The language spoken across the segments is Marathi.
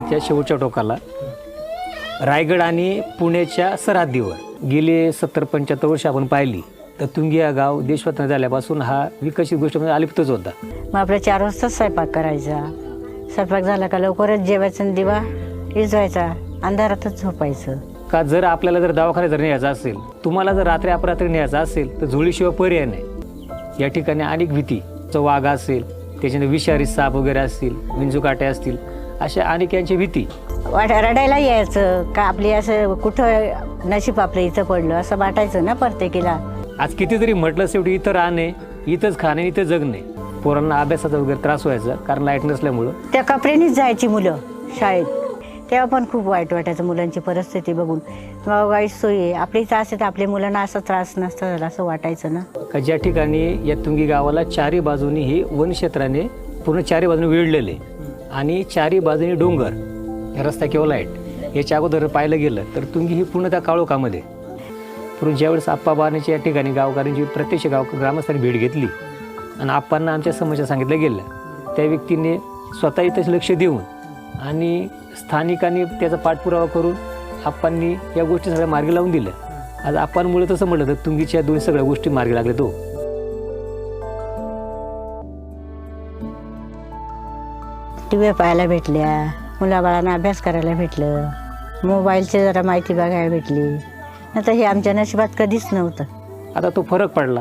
त्या शेवटच्या टोकाला रायगड आणि पुण्याच्या सरहद्दीवर गेले सत्तर पंच्याहत्तर वर्ष आपण पाहिली. तर तुंगी हा गाव देशस्वतंत्र झाल्यापासून हा विकसित गोष्ट म्हणजे अलिप्तच होता. मग आपल्या चार वाजता स्वयंपाक करायचा. स्वयंपाक झाला का लवकरच जेवायचा आणि दिवा विजवायचा अंधारातच झोपायचं. का जर आपल्याला जर दवाखान्यात जर न्यायचा असेल तुम्हाला जर रात्री अपरात्री न्यायचा असेल तर झोळीशिवाय पर्याय नाही. या ठिकाणी अनेक भीती जो वाघ असेल त्याच्याने विषारी साप वगैरे असतील विंचुकाटे असतील अशा अनेक यांची भीती. वाट रडायला यायचं. का आपली असं कुठं नशीब आपलं इथं पडलं? असं वाटायचं ना प्रत्येकीला. आज किती जरी म्हटलं शेवटी इथं राहणे इथंच खाणे इथं जगणे. पोरांना अभ्यासाचा वगैरे त्रास व्हायचा कारण लाइट नसल्यामुळं. त्या कपड्यानेच जायची मुलं शाळेत. तेव्हा पण खूप वाईट वाटायचं मुलांची परिस्थिती बघून. वाईट सोयी आहे. आपल्या इथं असे तर आपल्या मुलांना असं त्रास नसता झाला असं वाटायचं ना. का ज्या ठिकाणी या तुंगी गावाला चारी बाजूनी हे वनक्षेत्राने पूर्ण चारी बाजूने वेढलेले. आणि चारी बाजूने डोंगर. रस्ता किंवा लाइट याच्या अगोदर पाहायला गेलं तर तुंगी ही पूर्ण त्या काळोखामध्ये. पूर्ण ज्यावेळेस आप्पा बाणेच्या या ठिकाणी गावकऱ्यांची प्रत्यक्ष गाव ग्रामस्थांनी भेट घेतली आणि आप्पांना आमच्या समस्या सांगितल्या गेल्या त्या व्यक्तीने स्वतः इथंच लक्ष देऊन आणि स्थानिकांनी त्याचा पाठपुरावा करून आप्पांनी या गोष्टी सगळ्या मार्गी लावून दिल्या आज आप्पांमुळे तसं म्हटलं तर तुंगीच्या दोन सगळ्या गोष्टी मार्गी लागल्या तो. टी व्ही पाहायला भेटल्या. मुलाबाळांना अभ्यास करायला भेटलं. मोबाईलची जरा माहिती बघायला भेटली. आता हे आमच्या नशिबात कधीच नव्हतं. आता तो फरक पडला.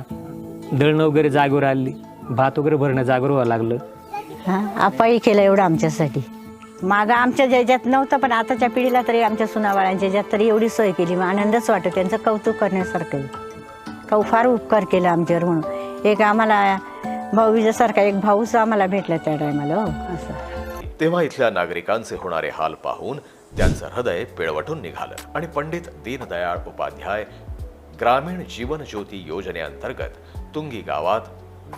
दळणं वगैरे जागेवर आली. भात वगैरे भरणं जागेवर व्हावं लागलं. हां? आपाही केलं एवढं आमच्यासाठी. मागं आमच्या ज्याच्यात नव्हतं पण आताच्या पिढीला तरी आमच्या सुनाबाळांच्या ज्यात तरी एवढी सोय केली. मग आनंदच वाटतो त्यांचं कौतुक करण्यासारखं. का फार उपकार केला आमच्यावर म्हणून. एक आम्हाला भाऊबीजासारखा एक भाऊच आम्हाला भेटला त्या टायमाला हो. असं. तेव्हा इथल्या नागरिकांचे होणारे हाल पाहून त्यांचं हृदय पिळवटून निघालं. आणि पंडित दीनदयाळ उपाध्याय ग्रामीण जीवन ज्योती योजनेअंतर्गत तुंगी गावात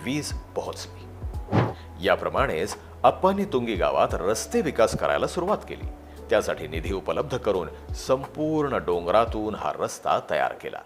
वीज पोहोचली. याप्रमाणेच अप्पांनी तुंगी गावात रस्ते विकास करायला सुरुवात केली. त्यासाठी निधी उपलब्ध करून संपूर्ण डोंगरातून हा रस्ता तयार केला.